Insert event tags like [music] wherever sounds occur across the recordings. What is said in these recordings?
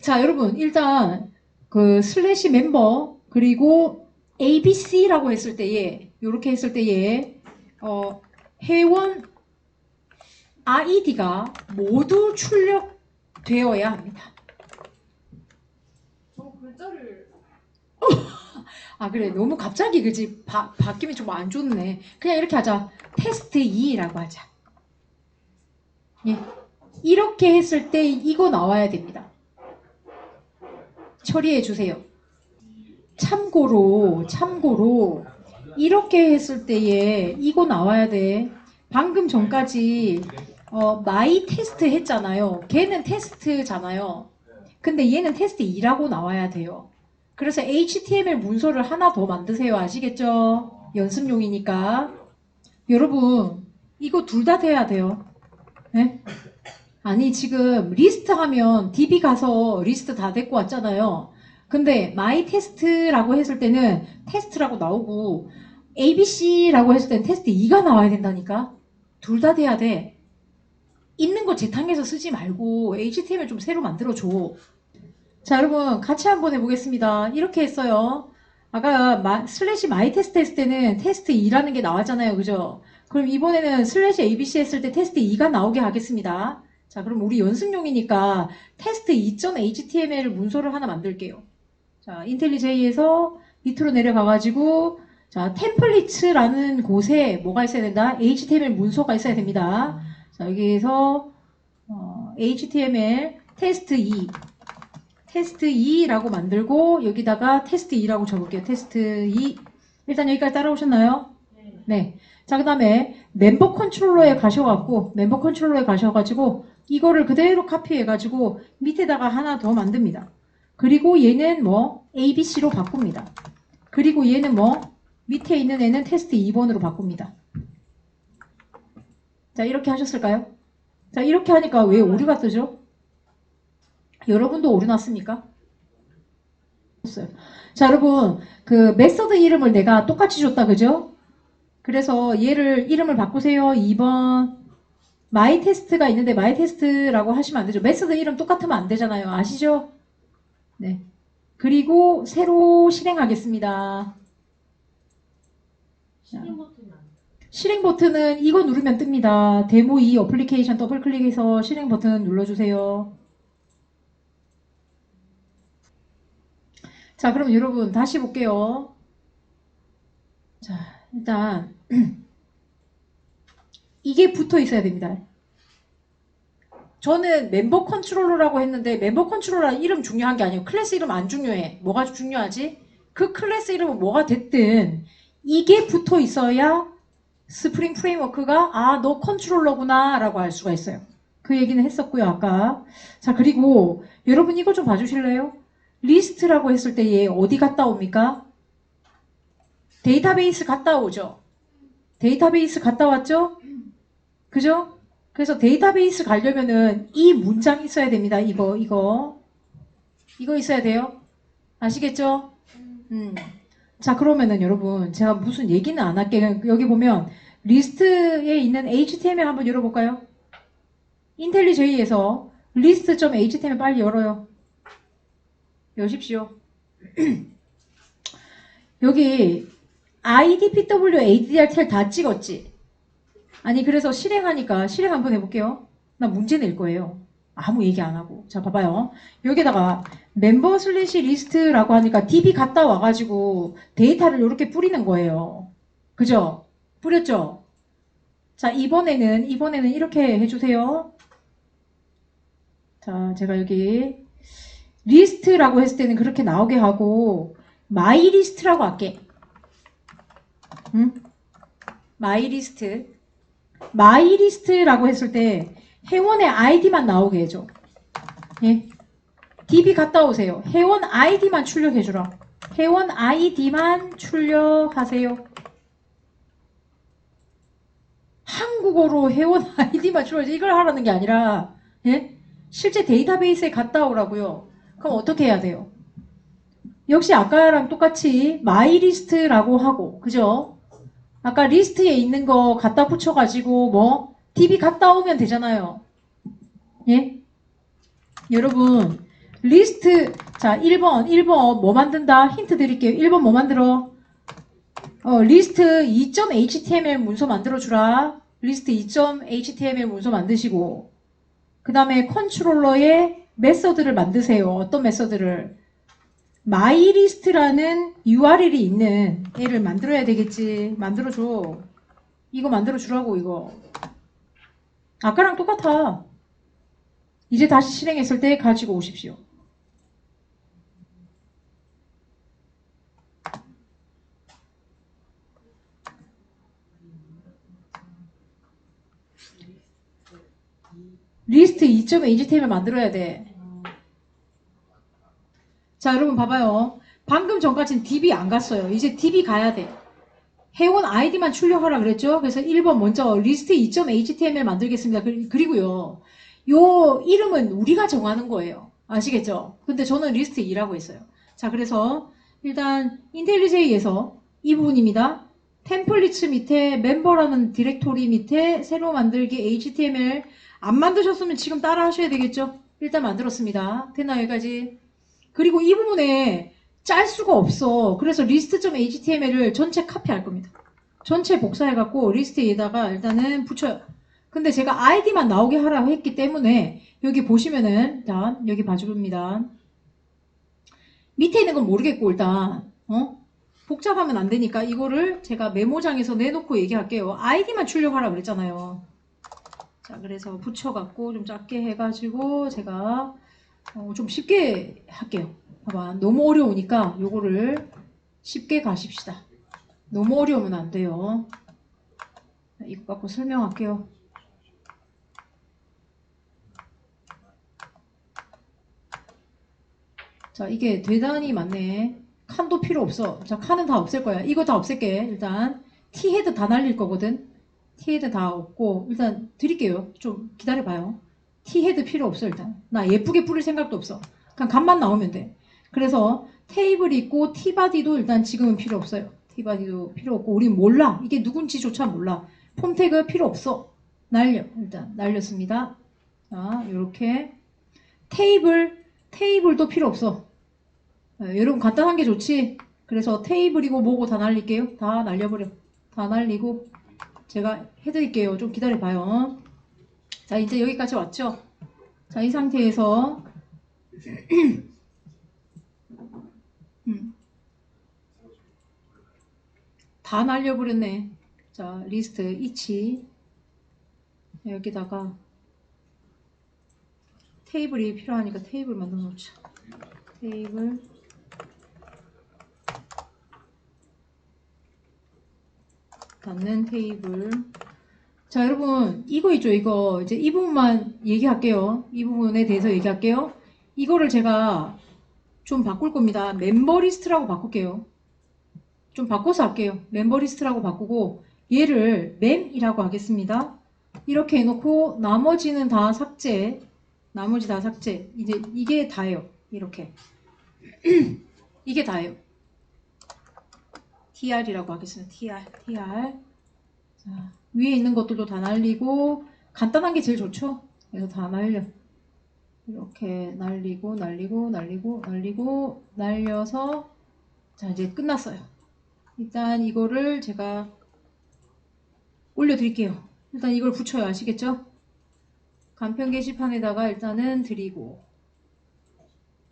자, 여러분, 일단, 그, 슬래시 멤버, 그리고 ABC라고 했을 때에, 요렇게 했을 때에, 어, 회원 ID가 모두 출력되어야 합니다. 저 글자를 [laughs] 아, 그래. 너무 갑자기, 그지? 바, 바뀌면 좀 안 좋네. 그냥 이렇게 하자. 테스트 2라고 하자. 예. 이렇게 했을 때 이거 나와야 됩니다. 처리해 주세요. 참고로, 참고로, 이렇게 했을 때에 이거 나와야 돼. 방금 전까지, 어, 마이 테스트 했잖아요. 걔는 테스트잖아요. 근데 얘는 테스트 2라고 나와야 돼요. 그래서 HTML 문서를 하나 더 만드세요. 아시겠죠? 연습용이니까. 여러분, 이거 둘 다 돼야 돼요. 네? 아니, 지금 리스트 하면 DB 가서 리스트 다 데리고 왔잖아요. 근데 마이 테스트라고 했을 때는 테스트라고 나오고 ABC라고 했을 때는 테스트 2가 나와야 된다니까. 둘 다 돼야 돼. 있는 거 재탕해서 쓰지 말고 HTML 좀 새로 만들어줘. 자, 여러분, 같이 한번 해보겠습니다. 이렇게 했어요. 아까 마- 슬래시 마이 테스트 했을 때는 테스트 2라는 게 나왔잖아요. 그죠? 그럼 이번에는 슬래시 ABC 했을 때 테스트 2가 나오게 하겠습니다. 자, 그럼 우리 연습용이니까 테스트 2.html 문서를 하나 만들게요. 자, 인텔리제이에서 밑으로 내려가가지고, 자, 템플릿라는 곳에 뭐가 있어야 된다? HTML 문서가 있어야 됩니다. 자, 여기에서, 어, HTML 테스트 2. 테스트 2라고 만들고 여기다가 테스트 2라고 적을게요. 테스트 2. 일단 여기까지 따라오셨나요? 네. 네. 자, 그 다음에 멤버 컨트롤러에 가셔갖고 멤버 컨트롤러에 가셔가지고 이거를 그대로 카피해가지고 밑에다가 하나 더 만듭니다. 그리고 얘는 뭐 ABC로 바꿉니다. 그리고 얘는 뭐 밑에 있는 애는 테스트 2번으로 바꿉니다. 자, 이렇게 하셨을까요? 자, 이렇게 하니까 왜 오류가 뜨죠? 여러분도 오류 났습니까? 자, 여러분, 그 메서드 이름을 내가 똑같이 줬다, 그죠? 그래서 얘를 이름을 바꾸세요. 2번 마이 테스트가 있는데 마이 테스트라고 하시면 안 되죠. 메서드 이름 똑같으면 안 되잖아요. 아시죠? 네. 그리고 새로 실행하겠습니다. 실행 돼. 실행 버튼은 이거 누르면 뜹니다. 데모 2 어플리케이션 더블 클릭해서 실행 버튼 눌러주세요. 자, 그럼 여러분 다시 볼게요. 자, 일단 [clears throat] 이게 붙어 있어야 됩니다. 저는 멤버 컨트롤러라고 했는데 멤버 컨트롤러 이름 중요한 게 아니에요. 클래스 이름 안 중요해. 뭐가 중요하지? 그 클래스 이름은 뭐가 됐든 이게 붙어 있어야 스프링 프레임워크가 아, 너 컨트롤러구나 라고 알 수가 있어요. 그 얘기는 했었고요, 아까. 자, 그리고 여러분 이거 좀 봐주실래요? 리스트라고 했을 때 얘 어디 갔다 옵니까? 데이터베이스 갔다 오죠? 데이터베이스 갔다 왔죠? 그죠? 그래서 데이터베이스 가려면은 이 문장 있어야 됩니다. 이거, 이거. 이거 있어야 돼요. 아시겠죠? 음. 자, 그러면은 여러분, 제가 무슨 얘기는 안 할게요. 여기 보면 리스트에 있는 HTML 한번 열어볼까요? 인텔리제이에서 list.html 빨리 열어요. 여십시오. [clears throat] 여기 IDPW, ADR 텔 다 찍었지? 아니, 그래서 실행하니까 실행 한번 해볼게요. 나 문제 낼 거예요. 아무 얘기 안 하고. 자, 봐봐요. 여기다가 멤버 슬래시 리스트라고 하니까 DB 갔다 와가지고 데이터를 이렇게 뿌리는 거예요. 그죠? 뿌렸죠? 자, 이번에는, 이번에는 이렇게 해주세요. 자, 제가 여기 리스트라고 했을 때는 그렇게 나오게 하고 마이 리스트라고 할게. 응? 마이 리스트. 마이 리스트라고 했을 때 회원의 아이디만 나오게 해줘. 예. DB 갔다 오세요. 회원 아이디만 출력해주라. 회원 아이디만 출력하세요. 한국어로 회원 [laughs] 아이디만 출력해 이걸 하라는 게 아니라 예? 실제 데이터베이스에 갔다 오라고요. 그럼 어떻게 해야 돼요? 역시 아까랑 똑같이 마이 리스트라고 하고 그죠? 아까 리스트에 있는 거 갖다 붙여가지고 뭐 DB 갔다 오면 되잖아요. 예? 여러분 리스트 자 1번 1번 뭐 만든다? 힌트 드릴게요. 1번 뭐 만들어? 어 리스트 2.html 문서 만들어 주라. 리스트 2.html 문서 만드시고 그 다음에 컨트롤러에 메서드를 만드세요. 어떤 메서드를 마이리스트라는 URL이 있는 애를 만들어야 되겠지. 만들어줘. 이거 만들어 주라고 이거. 아까랑 똑같아. 이제 다시 실행했을 때 가지고 오십시오. 리스트 2.html 만들어야 돼. 자, 여러분 봐봐요. 방금 전까지는 DB 안 갔어요. 이제 DB 가야 돼. 회원 아이디만 출력하라 그랬죠? 그래서 1번 먼저 리스트 2.html 만들겠습니다. 그- 그리고요. 요 이름은 우리가 정하는 거예요. 아시겠죠? 근데 저는 리스트 2라고 했어요. 자, 그래서 일단 인텔리제이에서 이 부분입니다. 템플릿츠 밑에 멤버라는 디렉토리 밑에 새로 만들기 HTML 안 만드셨으면 지금 따라 하셔야 되겠죠? 일단 만들었습니다. 됐나 여기까지? 그리고 이 부분에 짤 수가 없어. 그래서 list.html을 전체 카피할 겁니다. 전체 복사해갖고 리스트에다가 일단은 붙여요. 근데 제가 아이디만 나오게 하라고 했기 때문에 여기 보시면은 일단 여기 봐줍니다. 밑에 있는 건 모르겠고 일단 어? 복잡하면 안 되니까 이거를 제가 메모장에서 내놓고 얘기할게요. 아이디만 출력하라 그랬잖아요. 자, 그래서 붙여갖고 좀 작게 해가지고 제가 어, 좀 쉽게 할게요. 봐봐. 너무 어려우니까 요거를 쉽게 가십시다. 너무 어려우면 안 돼요. 자, 이거 갖고 설명할게요. 자, 이게 대단히 많네. 칸도 필요 없어. 자, 칸은 다 없앨 거야. 이거 다 없앨게. 일단 T헤드 다 날릴 거거든. T헤드 다 없고 일단 드릴게요. 좀 기다려봐요. T헤드 필요 없어 일단. 나 예쁘게 뿌릴 생각도 없어. 그냥 값만 나오면 돼. 그래서 테이블 있고 T바디도 일단 지금은 필요 없어요. T바디도 필요 없고 우린 몰라. 이게 누군지조차 몰라. 폼 태그 필요 없어. 날려. 일단 날렸습니다. 자, 이렇게 테이블 테이블도 필요 없어. 아, 여러분 간단한 게 좋지. 그래서 테이블이고 뭐고 다 날릴게요. 다 날려버려. 다 날리고 제가 해드릴게요. 좀 기다려봐요. 자, 이제 여기까지 왔죠? 자, 이 상태에서 음. 다 날려버렸네. 자, 리스트 이치 여기다가 테이블이 필요하니까 테이블 만들어 놓자. 테이블 닫는 테이블. 자, 여러분, 이거 있죠, 이거. 이제 이 부분만 얘기할게요. 이 부분에 대해서 얘기할게요. 이거를 제가 좀 바꿀 겁니다. 멤버 리스트라고 바꿀게요. 좀 바꿔서 할게요. 멤버 리스트라고 바꾸고, 얘를 mem이라고 하겠습니다. 이렇게 해놓고, 나머지는 다 삭제. 나머지 다 삭제. 이제 이게 다예요. 이렇게. [clears throat] 이게 다예요. tr이라고 하겠습니다. tr, tr. 자, 위에 있는 것들도 다 날리고 간단한 게 제일 좋죠. 그래서 다 날려. 이렇게 날리고 날리고 날리고 날리고 날려서 자 이제 끝났어요. 일단 이거를 제가 올려드릴게요. 일단 이걸 붙여요. 아시겠죠? 간편 게시판에다가 일단은 드리고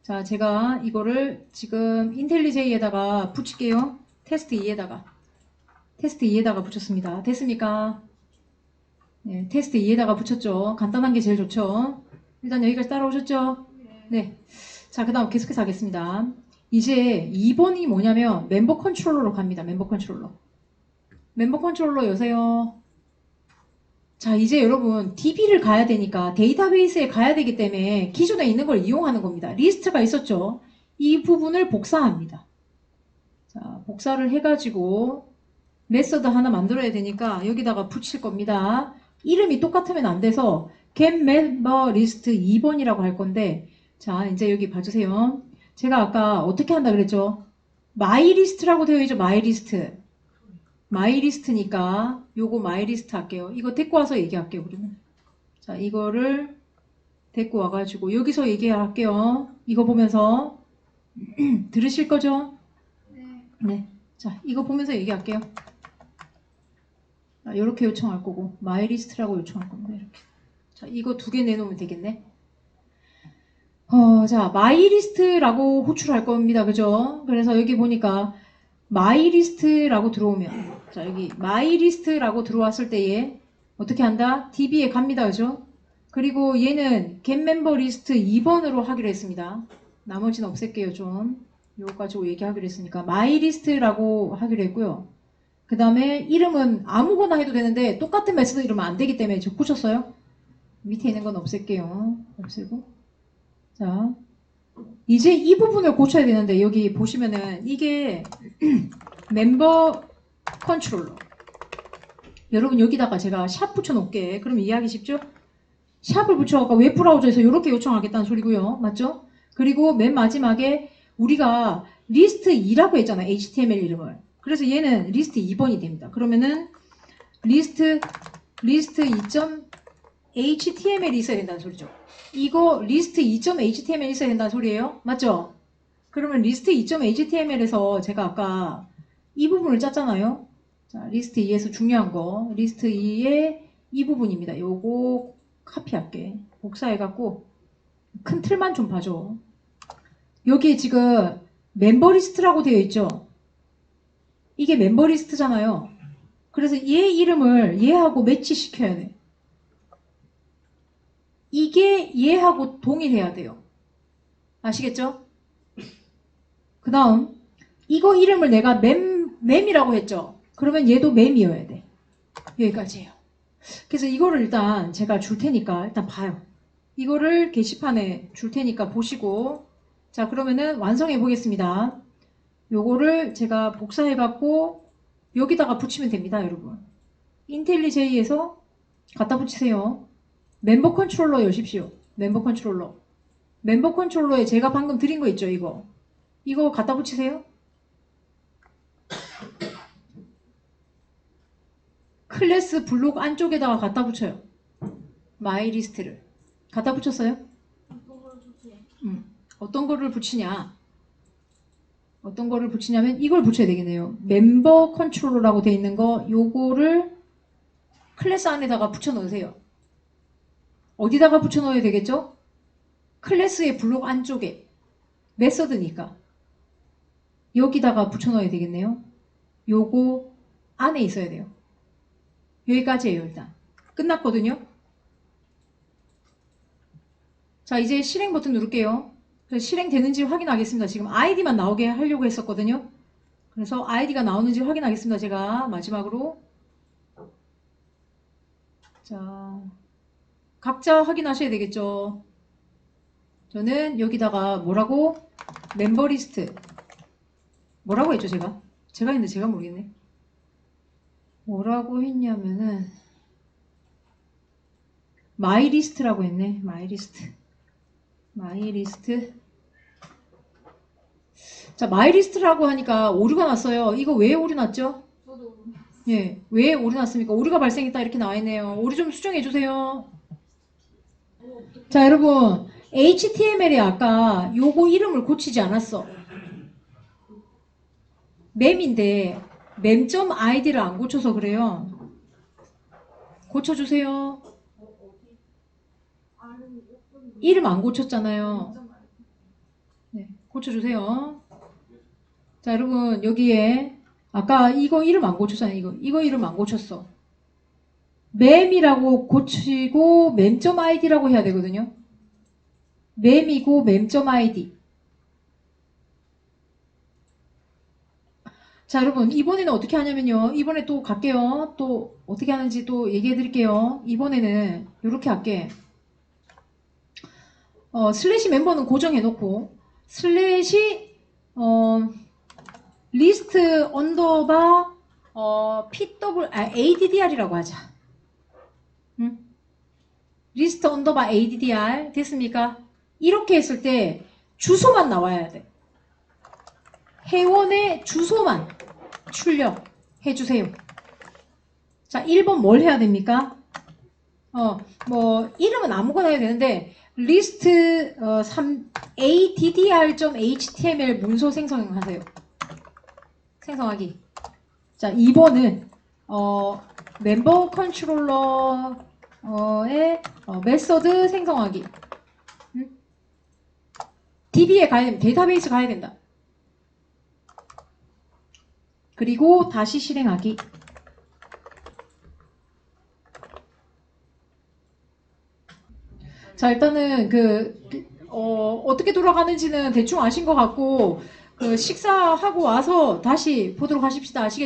자 제가 이거를 지금 인텔리제이에다가 붙일게요. 테스트 2에다가 테스트 2에다가 붙였습니다. 됐습니까? 네, 테스트 2에다가 붙였죠. 간단한 게 제일 좋죠. 일단 여기까지 따라오셨죠? 네. 자, 그 다음 계속해서 하겠습니다. 이제 2번이 뭐냐면 멤버 컨트롤러로 갑니다. 멤버 컨트롤러. 멤버 컨트롤러 여세요. 자, 이제 여러분 DB를 가야 되니까 데이터베이스에 가야 되기 때문에 기존에 있는 걸 이용하는 겁니다. 리스트가 있었죠. 이 부분을 복사합니다. 자, 복사를 해가지고 메서드 하나 만들어야 되니까 여기다가 붙일 겁니다. 이름이 똑같으면 안 돼서 get member list 2번이라고 할 건데 자 이제 여기 봐주세요. 제가 아까 어떻게 한다 그랬죠? my list라고 되어 있죠. my list. my list니까 요거 my list 할게요. 이거 데리고 와서 얘기할게요. 그러면 자 이거를 데리고 와가지고 여기서 얘기할게요. 이거 보면서 [clears throat] 들으실 거죠? 네. 네. 자, 이거 보면서 얘기할게요. 자, 이렇게 요청할 거고 마이리스트라고 요청할 겁니다. 이렇게. 자, 이거 두 개 내놓으면 되겠네. 어, 자, 마이리스트라고 호출할 겁니다. 그죠? 그래서 여기 보니까 마이리스트라고 들어오면 자, 여기 마이리스트라고 들어왔을 때에 어떻게 한다? DB에 갑니다. 그죠? 그리고 얘는 get member 리스트 2번으로 하기로 했습니다. 나머지는 없앨게요, 좀. 요거 가지고 얘기하기로 했으니까 마이리스트라고 하기로 했고요. 그 다음에 이름은 아무거나 해도 되는데 똑같은 메서드 이러면 안 되기 때문에 저 고쳤어요. 밑에 있는 건 없앨게요. 없애고. 자, 이제 이 부분을 고쳐야 되는데 여기 보시면은 이게 [clears throat] 멤버 컨트롤러. 여러분 여기다가 제가 샵 붙여놓을게. 그럼 이해하기 쉽죠? 샵을 붙여갖고 웹브라우저에서 이렇게 요청하겠다는 소리고요. 맞죠? 그리고 맨 마지막에 우리가 리스트 2라고 했잖아요. HTML 이름을. 그래서 얘는 리스트 2번이 됩니다. 그러면은 리스트 리스트 2.html이 있어야 된다는 소리죠. 이거 리스트 2.html 있어야 된다는 소리예요. 맞죠? 그러면 리스트 2.html에서 제가 아까 이 부분을 짰잖아요. 자, 리스트 2에서 중요한 거 리스트 2의 이 부분입니다. 요거 카피할게. 복사해갖고 큰 틀만 좀 봐줘. 여기에 지금 멤버 리스트라고 되어 있죠. 이게 멤버 리스트잖아요. 그래서 얘 이름을 얘하고 매치시켜야 돼. 이게 얘하고 동일해야 돼요. 아시겠죠? 그 다음 이거 이름을 내가 맴, 맴이라고 했죠. 그러면 얘도 맴이어야 돼. 여기까지예요. 그래서 이거를 일단 제가 줄 테니까 일단 봐요. 이거를 게시판에 줄 테니까 보시고 자 그러면은 완성해 보겠습니다. 요거를 제가 복사해 갖고 여기다가 붙이면 됩니다, 여러분. 인텔리제이에서 갖다 붙이세요. 멤버 컨트롤러 여십시오. 멤버 컨트롤러. 멤버 컨트롤러에 제가 방금 드린 거 있죠, 이거. 이거 갖다 붙이세요. 클래스 블록 안쪽에다가 갖다 붙여요. 마이 리스트를. 갖다 붙였어요? 이걸 주세요. 음, 어떤 거를 붙이냐? 어떤 거를 붙이냐면 이걸 붙여야 되겠네요. 멤버 컨트롤러라고 돼 있는 거 요거를 클래스 안에다가 붙여 넣으세요. 어디다가 붙여 넣어야 되겠죠? 클래스의 블록 안쪽에 메서드니까 여기다가 붙여 넣어야 되겠네요. 요거 안에 있어야 돼요. 여기까지예요, 일단. 끝났거든요. 자, 이제 실행 버튼 누를게요. 실행되는지 확인하겠습니다. 지금 아이디만 나오게 하려고 했었거든요. 그래서 아이디가 나오는지 확인하겠습니다. 제가 마지막으로. 자, 각자 확인하셔야 되겠죠. 저는 여기다가 뭐라고? 멤버 리스트. 뭐라고 했죠, 제가? 제가 했는데 제가 모르겠네. 뭐라고 했냐면은, 마이 리스트라고 했네. 마이 리스트. 마이 리스트. 자, 마이 리스트라고 하니까 오류가 났어요. 이거 왜 오류 났죠? 저도 예, 왜 오류 났습니까? 오류가 발생했다 이렇게 나와 있네요. 오류 좀 수정해 주세요. 자, 여러분, HTML에 아까 요거 이름을 고치지 않았어. mem인데 mem.id를 안 고쳐서 그래요. 고쳐주세요. 이름 안 고쳤잖아요. 네, 고쳐주세요. 자, 여러분, 여기에, 아까 이거 이름 안 고쳤잖아요. 이거, 이거 이름 안 고쳤어. 맴이라고 고치고, 맴.id라고 해야 되거든요. 맴이고, 맴.id. 자, 여러분, 이번에는 어떻게 하냐면요. 이번에 또 갈게요. 또, 어떻게 하는지 또 얘기해 드릴게요. 이번에는, 이렇게 할게. 어, 슬래시 멤버는 고정해 놓고, 슬래시 어, 리스트 언더바 어, PW 아, ADDR이라고 하자. 응? 리스트 언더바 ADDR 됐습니까? 이렇게 했을 때 주소만 나와야 돼. 회원의 주소만 출력해 주세요. 자, 1번 뭘 해야 됩니까? 어, 뭐 이름은 아무거나 해야 되는데 리스트 어, 3 addr.html 문서 생성하세요. 생성하기. 자, 2번은 어, 멤버 컨트롤러의 어, 메서드 생성하기. 응? DB에 가야 됩니다. 데이터베이스 가야 된다. 그리고 다시 실행하기. 자, 일단은 그, 어, 어떻게 돌아가는지는 대충 아신 것 같고, 그 식사하고 와서 다시 보도록 하십시다. 아시겠죠?